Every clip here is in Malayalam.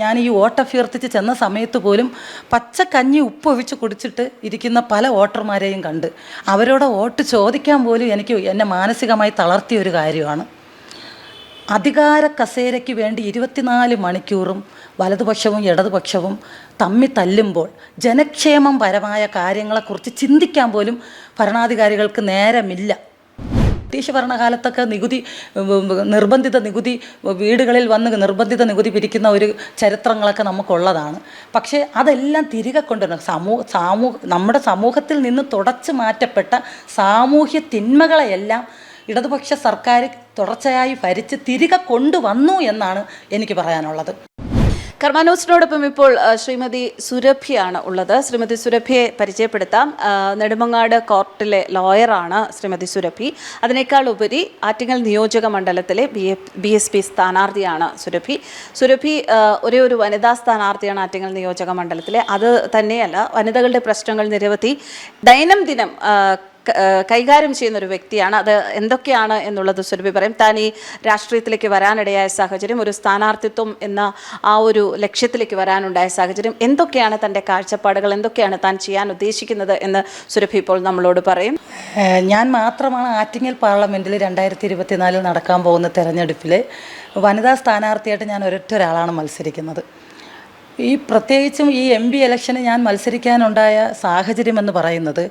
ഞാൻ ഈ ഓട്ടഭ്യർത്ഥിച്ച് ചെന്ന സമയത്ത് പോലും പച്ചക്കഞ്ഞി ഉപ്പൊഴിച്ച് കുടിച്ചിട്ട് ഇരിക്കുന്ന പല വോട്ടർമാരെയും കണ്ട് അവരോട് വോട്ട് ചോദിക്കാൻ പോലും എനിക്ക് എന്നെ മാനസികമായി തളർത്തിയ ഒരു കാര്യമാണ്. അധികാര കസേരയ്ക്ക് വേണ്ടി ഇരുപത്തിനാല് മണിക്കൂറും വലതുപക്ഷവും ഇടതുപക്ഷവും തമ്മി തല്ലുമ്പോൾ ജനക്ഷേമം പരമായ കാര്യങ്ങളെക്കുറിച്ച് ചിന്തിക്കാൻ പോലും ഭരണാധികാരികൾക്ക് നേരമില്ല. ബ്രിട്ടീഷ് ഭരണകാലത്തൊക്കെ നികുതി നിർബന്ധിത നികുതി വീടുകളിൽ വന്ന് നിർബന്ധിത നികുതി പിരിക്കുന്ന ഒരു ചരിത്രങ്ങളൊക്കെ നമുക്കുള്ളതാണ്. പക്ഷേ അതെല്ലാം തിരികെ കൊണ്ടുവരണം. സമൂഹ സാമൂഹ നമ്മുടെ സമൂഹത്തിൽ നിന്ന് തുടച്ചു മാറ്റപ്പെട്ട സാമൂഹ്യ തിന്മകളെയെല്ലാം ഇടതുപക്ഷ സർക്കാർ തുടർച്ചയായി ഭരിച്ച് തിരികെ കൊണ്ടുവന്നു എന്നാണ് എനിക്ക് പറയാനുള്ളത്. കർമാനോസിനോടൊപ്പം ഇപ്പോൾ ശ്രീമതി സുരഭിയാണ് ഉള്ളത്. ശ്രീമതി സുരഭിയെ പരിചയപ്പെടുത്താം. നെടുമങ്ങാട് കോർട്ടിലെ ലോയറാണ് ശ്രീമതി സുരഭി. അതിനേക്കാൾ ഉപരി ആറ്റിങ്ങൽ നിയോജക മണ്ഡലത്തിലെ ബി ബി എസ് പി സ്ഥാനാർത്ഥിയാണ് സുരഭി. സുരഭി ഒരേ ഒരു വനിതാ സ്ഥാനാർത്ഥിയാണ് ആറ്റിങ്ങൽ നിയോജക മണ്ഡലത്തിലെ. അത് തന്നെയല്ല വനിതകളുടെ പ്രശ്നങ്ങൾ നിരവധി. ദൈനംദിനം കൈകാര്യം ചെയ്യുന്ന ഒരു വ്യക്തിയാണ്. അത് എന്തൊക്കെയാണ് എന്നുള്ളത് സുരഭി പറയും. താൻ ഈ രാഷ്ട്രീയത്തിലേക്ക് വരാനിടയായ സാഹചര്യം ഒരു സ്ഥാനാർത്ഥിത്വം എന്ന ആ ഒരു ലക്ഷ്യത്തിലേക്ക് വരാനുണ്ടായ സാഹചര്യം എന്തൊക്കെയാണ് തന്റെ കാഴ്ചപ്പാടുകൾ എന്തൊക്കെയാണ് താൻ ചെയ്യാൻ ഉദ്ദേശിക്കുന്നത് എന്ന് സുരഭി ഇപ്പോൾ നമ്മളോട് പറയും. ഞാൻ മാത്രമാണ് ആറ്റിങ്ങൽ പാർലമെന്റിൽ രണ്ടായിരത്തി ഇരുപത്തിനാലിൽ നടക്കാൻ പോകുന്ന തെരഞ്ഞെടുപ്പിൽ വനിതാ സ്ഥാനാർത്ഥിയായിട്ട് ഞാൻ ഒരൊറ്റ ഒരാളാണ് മത്സരിക്കുന്നത്. ഈ പ്രത്യേകിച്ചും ഈ എം പി ഇലക്ഷന് ഞാൻ മത്സരിക്കാനുണ്ടായ സാഹചര്യം എന്ന് പറയുന്നത്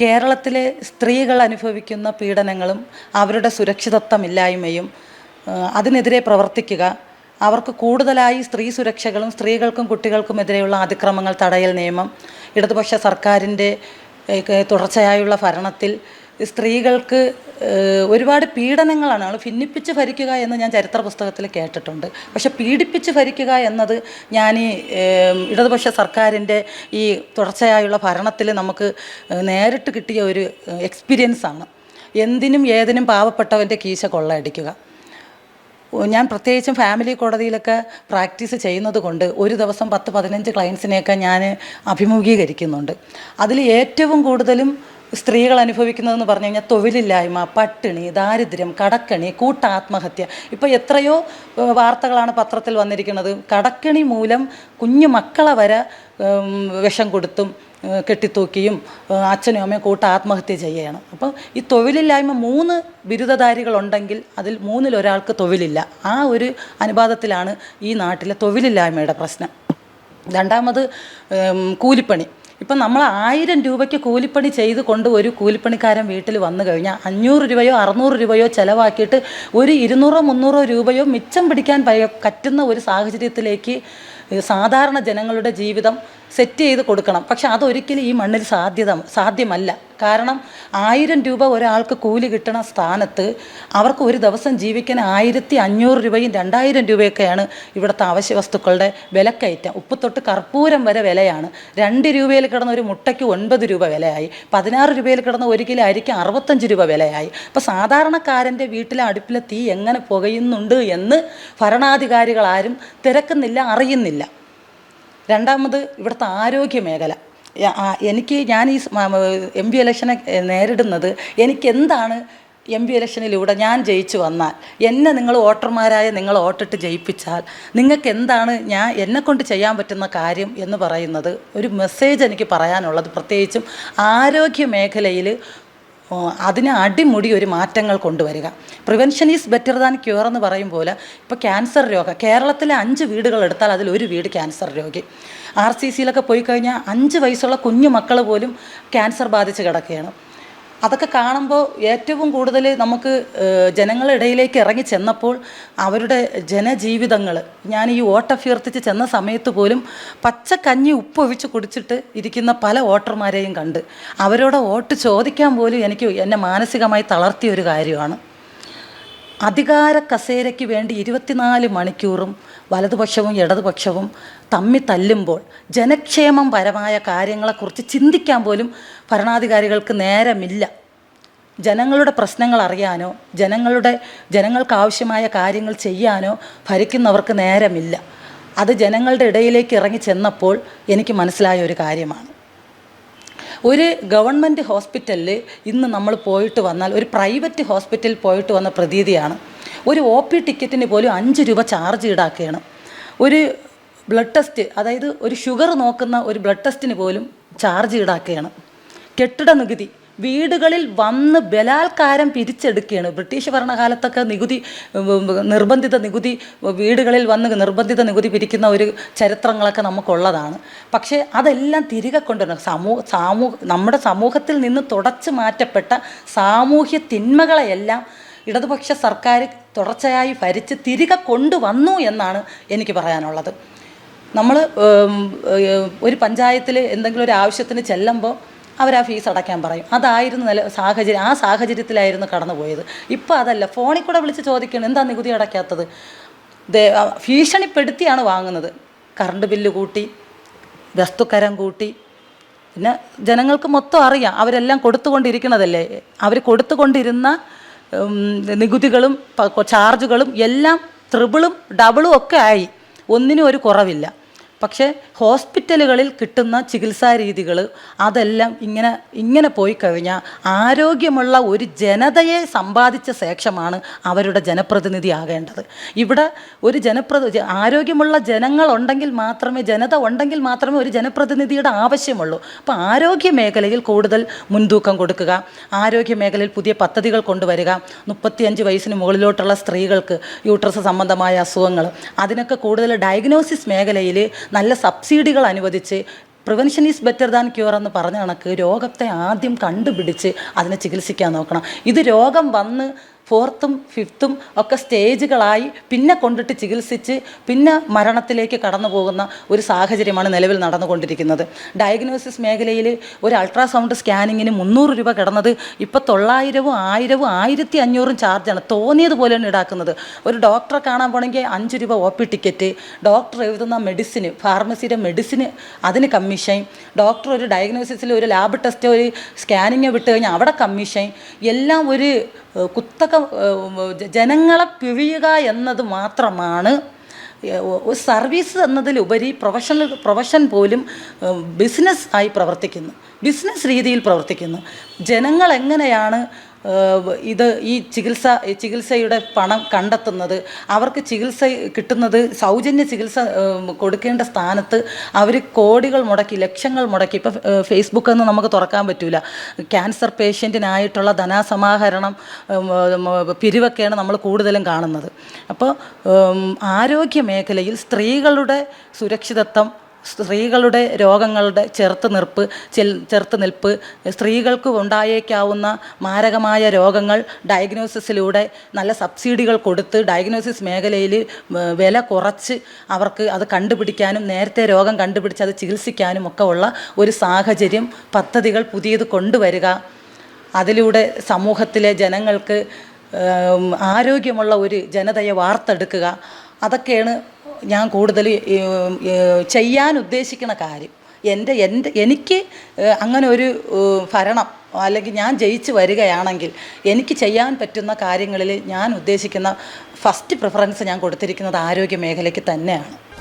കേരളത്തിലെ സ്ത്രീകൾ അനുഭവിക്കുന്ന പീഡനങ്ങളും അവരുടെ സുരക്ഷിതത്വമില്ലായ്മയും അതിനെതിരെ പ്രവർത്തിക്കുക അവർക്ക് കൂടുതലായി സ്ത്രീ സുരക്ഷകളും സ്ത്രീകൾക്കും കുട്ടികൾക്കും എതിരെയുള്ള അതിക്രമങ്ങൾ തടയൽ നിയമം ഇടതുപക്ഷ സർക്കാരിന്റെ തുടർച്ചയായുള്ള ഭരണത്തിൽ സ്ത്രീകൾക്ക് ഒരുപാട് പീഡനങ്ങളാണ്. ആൾ ഭിന്നിപ്പിച്ച് ഭരിക്കുക എന്ന് ഞാൻ ചരിത്ര പുസ്തകത്തിൽ കേട്ടിട്ടുണ്ട്. പക്ഷെ പീഡിപ്പിച്ച് ഭരിക്കുക എന്നത് ഞാൻ ഈ ഇടതുപക്ഷ സർക്കാരിന്റെ ഈ തുടർച്ചയായുള്ള ഭരണത്തിൽ നമുക്ക് നേരിട്ട് കിട്ടിയ ഒരു എക്സ്പീരിയൻസാണ് എന്തിനും ഏതിനും പാവപ്പെട്ടവന്റെ കീശ കൊള്ളയടിക്കുക. ഞാൻ പ്രത്യേകിച്ചും ഫാമിലി കോടതിയിലൊക്കെ പ്രാക്ടീസ് ചെയ്യുന്നത് കൊണ്ട് ഒരു ദിവസം പത്ത് പതിനഞ്ച് ക്ലയൻസിനെയൊക്കെ ഞാൻ അഭിമുഖീകരിക്കുന്നുണ്ട്. അതിൽ ഏറ്റവും കൂടുതലും സ്ത്രീകൾ അനുഭവിക്കുന്നതെന്ന് പറഞ്ഞു കഴിഞ്ഞാൽ തൊഴിലില്ലായ്മ പട്ടിണി ദാരിദ്ര്യം കടക്കണി കൂട്ടാത്മഹത്യ. ഇപ്പോൾ എത്രയോ വാർത്തകളാണ് പത്രത്തിൽ വന്നിരിക്കുന്നത്. കടക്കണി മൂലം കുഞ്ഞു മക്കളെ വരെ വിഷം കൊടുത്തും കെട്ടിത്തൂക്കിയും അച്ഛനും അമ്മയും കൂട്ട ആത്മഹത്യ ചെയ്യുകയാണ് അപ്പോൾ ഈ തൊഴിലില്ലായ്മ മൂന്ന് ബിരുദധാരികളുണ്ടെങ്കിൽ അതിൽ മൂന്നിലൊരാൾക്ക് തൊഴിലില്ല. ആ ഒരു അനുപാതത്തിലാണ് ഈ നാട്ടിലെ തൊഴിലില്ലായ്മയുടെ പ്രശ്നം. രണ്ടാമത് കൂലിപ്പണി. ഇപ്പം നമ്മൾ ആയിരം രൂപയ്ക്ക് കൂലിപ്പണി ചെയ്ത് കൊണ്ട് ഒരു കൂലിപ്പണിക്കാരൻ വീട്ടിൽ വന്നു കഴിഞ്ഞാൽ അഞ്ഞൂറ് രൂപയോ അറുന്നൂറ് രൂപയോ ചിലവാക്കിയിട്ട് ഒരു ഇരുന്നൂറോ മുന്നൂറോ രൂപയോ മിച്ചം പിടിക്കാൻ പറ്റുന്ന ഒരു സാഹചര്യത്തിലേക്ക് സാധാരണ ജനങ്ങളുടെ ജീവിതം സെറ്റ് ചെയ്ത് കൊടുക്കണം. പക്ഷെ അതൊരിക്കലും ഈ മണ്ണിൽ സാധ്യത സാധ്യമല്ല. കാരണം ആയിരം രൂപ ഒരാൾക്ക് കൂലി കിട്ടണ സ്ഥാനത്ത് അവർക്ക് ഒരു ദിവസം ജീവിക്കാൻ ആയിരത്തി അഞ്ഞൂറ് രൂപയും രണ്ടായിരം രൂപയൊക്കെയാണ് ഇവിടുത്തെ അവശ്യ വസ്തുക്കളുടെ വിലക്കയറ്റം. ഉപ്പ് തൊട്ട് കർപ്പൂരം വരെ വിലയാണ്. രണ്ട് രൂപയിൽ കിടന്ന ഒരു മുട്ടയ്ക്ക് ഒൻപത് രൂപ വിലയായി. പതിനാറ് രൂപയിൽ കിടന്ന ഒരു കിലോ അരിക്ക് അറുപത്തഞ്ച് രൂപ വിലയായി. അപ്പോൾ സാധാരണക്കാരന്റെ വീട്ടിലെ അടുപ്പിലെ തീ എങ്ങനെ പുകയുന്നുണ്ട് എന്ന് ഭരണാധികാരികൾ ആരും തിരക്കുന്നില്ല അറിയുന്നില്ല. രണ്ടാമത് ഇവിടുത്തെ ആരോഗ്യ മേഖല എനിക്ക് ഞാൻ ഈ എം പി ഇലക്ഷനെ നേരിടുന്നത് എനിക്ക് എന്താണ് എം പി ഇലക്ഷനിലൂടെ ഞാൻ ജയിച്ചു വന്നാൽ എന്നെ നിങ്ങൾ വോട്ടർമാരായ നിങ്ങൾ വോട്ടിട്ട് ജയിപ്പിച്ചാൽ നിങ്ങൾക്ക് എന്താണ് ഞാൻ എന്നെ കൊണ്ട് ചെയ്യാൻ പറ്റുന്ന കാര്യം എന്ന് പറയുന്നത് ഒരു മെസ്സേജ് എനിക്ക് പറയാനുള്ളത്. പ്രത്യേകിച്ചും ആരോഗ്യ മേഖലയിൽ അതിന് അടിമുടി ഒരു മാറ്റങ്ങൾ കൊണ്ടുവരിക. Prevention is better than cure എന്ന് പറയും പോലെ ഇപ്പോൾ ക്യാൻസർ രോഗം കേരളത്തിലെ അഞ്ച് വീടുകൾ എടുത്താൽ അതിൽ ഒരു വീട് ക്യാൻസർ രോഗി. ആർ സി സിയിലൊക്കെ പോയി കഴിഞ്ഞാൽ അഞ്ച് വയസ്സുള്ള കുഞ്ഞു മക്കൾ പോലും ക്യാൻസർ ബാധിച്ച് കിടക്കുകയാണ്. അതൊക്കെ കാണുമ്പോൾ ഏറ്റവും കൂടുതൽ നമുക്ക് ജനങ്ങളിടയിലേക്ക് ഇറങ്ങി ചെന്നപ്പോൾ അവരുടെ ജനജീവിതങ്ങൾ ഞാൻ ഈ ഓട്ടഭ്യർത്ഥിച്ച് ചെന്ന സമയത്ത് പോലും പച്ചക്കഞ്ഞി ഉപ്പൊഴിച്ച് കുടിച്ചിട്ട് ഇരിക്കുന്ന പല വോട്ടർമാരെയും കണ്ട്. അവരോട് വോട്ട് ചോദിക്കാൻ പോലും എനിക്ക് എന്നെ മാനസികമായി തളർത്തിയ ഒരു കാര്യമാണ്. അധികാര കസേരയ്ക്ക് വേണ്ടി ഇരുപത്തിനാല് മണിക്കൂറും വലതുപക്ഷവും ഇടതുപക്ഷവും തമ്മി തല്ലുമ്പോൾ ജനക്ഷേമം പരമായ കാര്യങ്ങളെക്കുറിച്ച് ചിന്തിക്കാൻ പോലും ഭരണാധികാരികൾക്ക് നേരമില്ല. ജനങ്ങളുടെ പ്രശ്നങ്ങൾ അറിയാനോ ജനങ്ങളുടെ ജനങ്ങൾക്ക് ആവശ്യമായ കാര്യങ്ങൾ ചെയ്യാനോ ഭരിക്കുന്നവർക്ക് നേരമില്ല. അത് ജനങ്ങളുടെ ഇടയിലേക്ക് ഇറങ്ങി ചെന്നപ്പോൾ എനിക്ക് മനസ്സിലായ ഒരു കാര്യമാണ്. ഒരു ഗവൺമെന്റ് ഹോസ്പിറ്റലിൽ ഇന്ന് നമ്മൾ പോയിട്ട് വന്നാൽ ഒരു പ്രൈവറ്റ് ഹോസ്പിറ്റലിൽ പോയിട്ട് വന്ന പ്രതീതിയാണ് ഒരു ഒ പി ടിക്കറ്റിന് പോലും അഞ്ച് രൂപ ചാർജ് ഈടാക്കുകയാണ്. ഒരു ബ്ലഡ് ടെസ്റ്റ് അതായത് ഒരു ഷുഗർ നോക്കുന്ന ഒരു ബ്ലഡ് ടെസ്റ്റിന് പോലും ചാർജ് ഈടാക്കുകയാണ്. കെട്ടിട നികുതി. വീടുകളിൽ വന്ന് ബലാത്കാരം പിരിച്ചെടുക്കുകയാണ്. ബ്രിട്ടീഷ് ഭരണകാലത്തൊക്കെ നികുതി നിർബന്ധിത നികുതി വീടുകളിൽ വന്ന് നിർബന്ധിത നികുതി പിരിക്കുന്ന ഒരു ചരിത്രങ്ങളൊക്കെ നമുക്കുള്ളതാണ്. പക്ഷേ അതെല്ലാം തിരികെ കൊണ്ടുവരണം. സമൂഹ സാമൂഹ നമ്മുടെ സമൂഹത്തിൽ നിന്ന് തുടച്ചു മാറ്റപ്പെട്ട സാമൂഹ്യ തിന്മകളെയെല്ലാം ഇടതുപക്ഷ സർക്കാർ തുടർച്ചയായി ഭരിച്ച് തിരികെ കൊണ്ടുവന്നു എന്നാണ് എനിക്ക് പറയാനുള്ളത്. നമ്മൾ ഒരു പഞ്ചായത്തിൽ എന്തെങ്കിലും ഒരു ആവശ്യത്തിന് ചെല്ലുമ്പോൾ അവർ ആ ഫീസ് അടയ്ക്കാൻ പറയും. അതായിരുന്നു നല്ല സാഹചര്യം ആ സാഹചര്യത്തിലായിരുന്നു കടന്നുപോയത്. ഇപ്പോൾ അതല്ല ഫോണിൽ കൂടെ വിളിച്ച് ചോദിക്കണം എന്താ നികുതി അടയ്ക്കാത്തത്? ഭീഷണിപ്പെടുത്തിയാണ് വാങ്ങുന്നത്. കറണ്ട് ബില്ല് കൂട്ടി വസ്തുക്കരം കൂട്ടി. പിന്നെ ജനങ്ങൾക്ക് മൊത്തം അറിയാം അവരെല്ലാം കൊടുത്തുകൊണ്ടിരിക്കണതല്ലേ? അവർ കൊടുത്തുകൊണ്ടിരുന്ന നികുതികളും ചാർജുകളും എല്ലാം ത്രിബിളും ഡബിളും ഒക്കെ ആയി. ഒന്നിനും ഒരു കുറവില്ല. പക്ഷേ ഹോസ്പിറ്റലുകളിൽ കിട്ടുന്ന ചികിത്സാ രീതികൾ അതെല്ലാം ഇങ്ങനെ ഇങ്ങനെ പോയി കഴിഞ്ഞാൽ ആരോഗ്യമുള്ള ഒരു ജനതയെ സമ്പാദിച്ച ശേഷമാണ് അവരുടെ ജനപ്രതിനിധി ആകേണ്ടത്. ഇവിടെ ഒരു ജനപ്രതി ആരോഗ്യമുള്ള ജനങ്ങളുണ്ടെങ്കിൽ മാത്രമേ ജനത ഉണ്ടെങ്കിൽ മാത്രമേ ഒരു ജനപ്രതിനിധിയുടെ ആവശ്യമുള്ളൂ. അപ്പോൾ ആരോഗ്യ മേഖലയിൽ കൂടുതൽ മുൻതൂക്കം കൊടുക്കുക ആരോഗ്യ മേഖലയിൽ പുതിയ പദ്ധതികൾ കൊണ്ടുവരിക മുപ്പത്തിയഞ്ച് വയസ്സിന് മുകളിലോട്ടുള്ള സ്ത്രീകൾക്ക് യൂട്രസ് സംബന്ധമായ അസുഖങ്ങൾ അതിനൊക്കെ കൂടുതൽ ഡയഗ്നോസിസ് മേഖലയിൽ നല്ല സബ്സിഡികൾ അനുവദിച്ച് prevention is better than cure എന്ന് പറഞ്ഞ കണക്ക് രോഗത്തെ ആദ്യം കണ്ടുപിടിച്ച് അതിനെ ചികിത്സിക്കാൻ നോക്കണം. ഇത് രോഗം വന്ന് ഫോർത്തും ഫിഫ്ത്തും ഒക്കെ സ്റ്റേജുകളായി പിന്നെ കൊണ്ടിട്ട് ചികിത്സിച്ച് പിന്നെ മരണത്തിലേക്ക് കടന്നു പോകുന്ന ഒരു സാഹചര്യമാണ് നിലവിൽ നടന്നുകൊണ്ടിരിക്കുന്നത്. ഡയഗ്നോസിസ് മേഖലയിൽ ഒരു അൾട്രാസൗണ്ട് സ്കാനിങ്ങിന് മുന്നൂറ് രൂപ കിടന്നത് ഇപ്പോൾ തൊള്ളായിരവും ആയിരവും ആയിരത്തി അഞ്ഞൂറും ചാർജാണ് തോന്നിയതുപോലെയാണ് ഈടാക്കുന്നത് ഒരു ഡോക്ടറെ കാണാൻ പോകണമെങ്കിൽ അഞ്ച് രൂപ ഒ പി ടിക്കറ്റ് ഡോക്ടർ എഴുതുന്ന മെഡിസിന് ഫാർമസിയുടെ മെഡിസിന് അതിന് കമ്മീഷൻ ഡോക്ടർ ഒരു ഡയഗ്നോസിസിൽ ഒരു ലാബ് ടെസ്റ്റ് ഒരു സ്കാനിങ് വിട്ട് കഴിഞ്ഞാൽ അവിടെ കമ്മീഷൻ എല്ലാം ഒരു കുത്തക ഏഹ്, ജ- ജനങ്ങളെ പിഴിയുക എന്നത് മാത്രമാണ്. ഒരു സർവീസ് എന്നതിലുപരി പ്രൊഫഷണൽ പ്രൊഫഷൻ പോലും ബിസിനസ് ആയി പ്രവർത്തിക്കുന്നു. ബിസിനസ് രീതിയിൽ പ്രവർത്തിക്കുന്നു. ജനങ്ങൾ എങ്ങനെയാണ് ഇത് ഈ ചികിത്സ ചികിത്സയുടെ പണം കണ്ടെത്തുന്നത് അവർക്ക് ചികിത്സ കിട്ടുന്നത് സൗജന്യ ചികിത്സ കൊടുക്കേണ്ട സ്ഥാനത്ത് അവർ കോടികൾ മുടക്കി ലക്ഷങ്ങൾ മുടക്കി. ഇപ്പോൾ ഫേസ്ബുക്ക് ഒന്നും നമുക്ക് തുറക്കാൻ പറ്റില്ല ക്യാൻസർ പേഷ്യന്റിനായിട്ടുള്ള ധനാസമാഹരണം പിരിവൊക്കെയാണ് നമ്മൾ കൂടുതലും കാണുന്നത്. അപ്പോൾ ആരോഗ്യ മേഖലയിൽ സ്ത്രീകളുടെ സുരക്ഷിതത്വം സ്ത്രീകളുടെ രോഗങ്ങളുടെ ചെറുത്ത് നിർപ്പ് ചെറുത്ത് നിൽപ്പ് സ്ത്രീകൾക്ക് ഉണ്ടായേക്കാവുന്ന മാരകമായ രോഗങ്ങൾ ഡയഗ്നോസിസിലൂടെ നല്ല സബ്സിഡികൾ കൊടുത്ത് ഡയഗ്നോസിസ് മേഖലയിൽ വില കുറച്ച് അവർക്ക് അത് കണ്ടുപിടിക്കാനും നേരത്തെ രോഗം കണ്ടുപിടിച്ച് അത് ചികിത്സിക്കാനും ഒക്കെ ഉള്ള ഒരു സാഹചര്യം പദ്ധതികൾ പുതിയത് കൊണ്ടുവരിക. അതിലൂടെ സമൂഹത്തിലെ ജനങ്ങൾക്ക് ആരോഗ്യമുള്ള ഒരു ജനതയെ വാർത്തെടുക്കുക. അതൊക്കെയാണ് ഞാൻ കൂടുതൽ ചെയ്യാൻ ഉദ്ദേശിക്കുന്ന കാര്യം എന്റെ എന്റെ എനിക്ക് അങ്ങനെ ഒരു ഭരണം അല്ലെങ്കിൽ ഞാൻ ജയിച്ചു വരികയാണെങ്കിൽ എനിക്ക് ചെയ്യാൻ പറ്റുന്ന കാര്യങ്ങളിൽ ഞാൻ ഉദ്ദേശിക്കുന്ന ഫസ്റ്റ് പ്രിഫറൻസ് ഞാൻ കൊടുത്തിരിക്കുന്നത് ആരോഗ്യ മേഖലയ്ക്ക് തന്നെയാണ്.